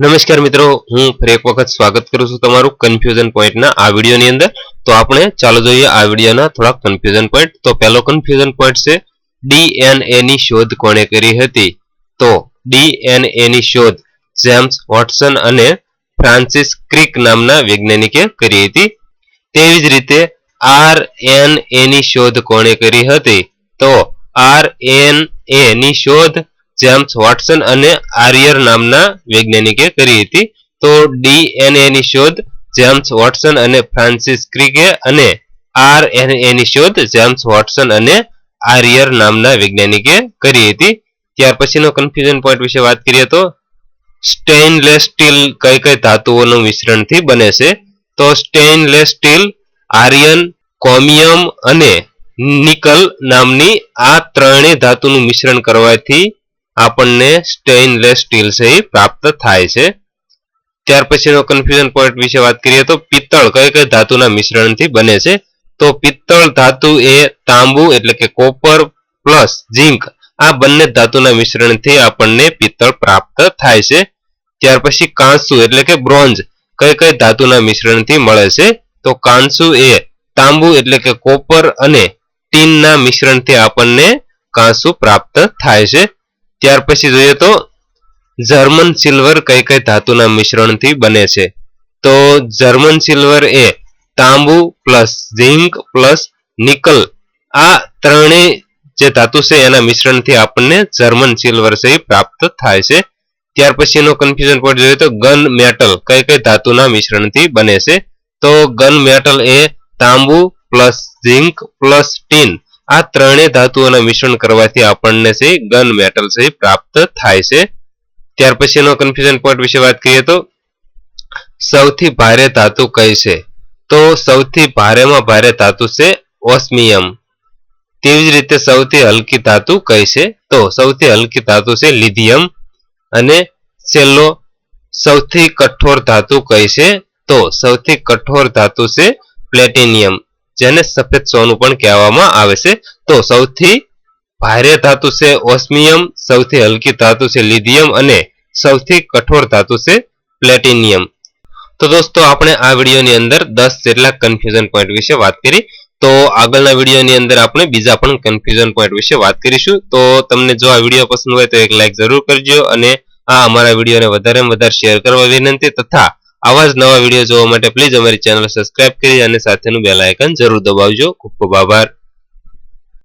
નમસ્કાર મિત્રો, હું ફરી એક વખત સ્વાગત કરું છું તમારું કન્ફ્યુઝન પોઈન્ટના આ વિડીયોની અંદર. તો આપણે ચાલો જોઈએ આ વિડીયોના થોડાક કન્ફ્યુઝન પોઈન્ટ તો પહેલો કન્ફ્યુઝન પોઈન્ટ છે ડીએનએ ની શોધ કોણે કરી હતી? તો ડીએનએ ની શોધ જેમ્સ વોટસન અને ફ્રાન્સિસ ક્રિક નામના વૈજ્ઞાનિકે કરી હતી. તેવી જ રીતે આરએનએ ની શોધ કોણે કરી હતી? તો આરએનએ ની શોધ જેમ્સ વોટસન અને આર્યર નામના વૈજ્ઞાનિકે કરી હતી. તો ડીએનએ ની શોધ જેમ્સ વોટસન અને ફ્રાન્સિસ ક્રિકે અને આરએનએ ની શોધ જેમ્સ વોટસન અને આર્યર નામના વૈજ્ઞાનિકે કરી હતી. ત્યાર પછીનો કન્ફ્યુઝન પોઈન્ટ વિશે વાત કરીએ તો સ્ટેઇનલેસ સ્ટીલ કઈ કઈ ધાતુઓનું મિશ્રણથી બને છે? તો સ્ટેઇનલેસ સ્ટીલ આર્યન, કોમિયમ અને નિકલ નામની આ ત્રણેય ધાતુનું મિશ્રણ કરવાથી આપણને સ્ટેઇનલેસ સ્ટીલ છે એ પ્રાપ્ત થાય છે. ત્યાર પછીનો કન્ફ્યુઝન પોઈન્ટ વિશે વાત કરીએ તો પિત્તળ કઈ કઈ ધાતુના મિશ્રણથી બને છે? તો પિત્તળ ધાતુ એ તાંબુ એટલે કે કોપર પ્લસ ઝીંક આ બંને ધાતુના મિશ્રણથી આપણને પિત્તળ પ્રાપ્ત થાય છે. ત્યાર પછી કાંસુ એટલે કે બ્રોન્ઝ કઈ કઈ ધાતુના મિશ્રણથી મળે છે? તો કાંસુ એ તાંબુ એટલે કે કોપર અને ટીનના મિશ્રણથી આપણને કાંસુ પ્રાપ્ત થાય છે. ત્યાર પછી જોઈએ તો જર્મન સિલ્વર કઈ કઈ ધાતુના મિશ્રણથી બને છે. તો જર્મન સિલ્વર એ તાંબુ પ્લસ ઝીંક પ્લસ નિકલ આ ત્રણેય જે ધાતુ છે એના મિશ્રણથી આપણને જર્મન સિલ્વર છે પ્રાપ્ત થાય છે. ત્યાર પછીનો કન્ફ્યુઝન પોઈન્ટ જોઈએ તો ગન મેટલ કઈ કઈ ધાતુના મિશ્રણથી બને છે. તો ગન મેટલ એ તાંબુ પ્લસ ઝિંક પ્લસ ટીન આ ત્રણેય ધાતુઓના મિશ્રણ કરવાથી આપણને છે, ગન મેટલ છે, પ્રાપ્ત થાય છે. ત્યાર પછીનો કન્ફ્યુઝન પોઈન્ટ વિશે વાત કરીએ તો, સૌથી ભારે ધાતુ કઈ છે? તો સૌથી ભારેમાં ભારે ધાતુ છે, ઓસ્મિયમ. તેવી જ રીતે સૌથી હલકી ધાતુ કઈ છે? તો સૌથી હલકી ધાતુ છે, લિથિયમ. અને છેલ્લો, સૌથી કઠોર ધાતુ કઈ છે? તો સૌથી કઠોર ધાતુ છે, પ્લેટિનિયમ. જેને સફેદ સોનું પણ કહેવામાં આવે છે. તો સૌથી ભારે ધાતુ છે ઓસ્મિયમ, સૌથી હલકી ધાતુ છે લિથિયમ અને સૌથી કઠોર ધાતુ છે પ્લેટિનિયમ. તો દોસ્તો, આપણે આ વિડીયોની અંદર દસ જેટલા કન્ફ્યુઝન પોઈન્ટ વિશે વાત કરી. તો આગળના વિડીયોની અંદર આપણે બીજા પણ કન્ફ્યુઝન પોઈન્ટ વિશે વાત કરીશું. તો તમને જો આ વીડિયો પસંદ હોય તો એક લાઈક જરૂર કરજો અને આ અમારા વિડીયોને વધારેમાં વધારે શેર કરવા વિનંતી તથા આવા જ નવા વીડિયો જોવા માટે પ્લીઝ અમારી ચેનલ સબસ્ક્રાઇબ કરી અને સાથેનું બેલ આઇકન જરૂર દબાવજો. ખૂબ ખૂબ આભાર.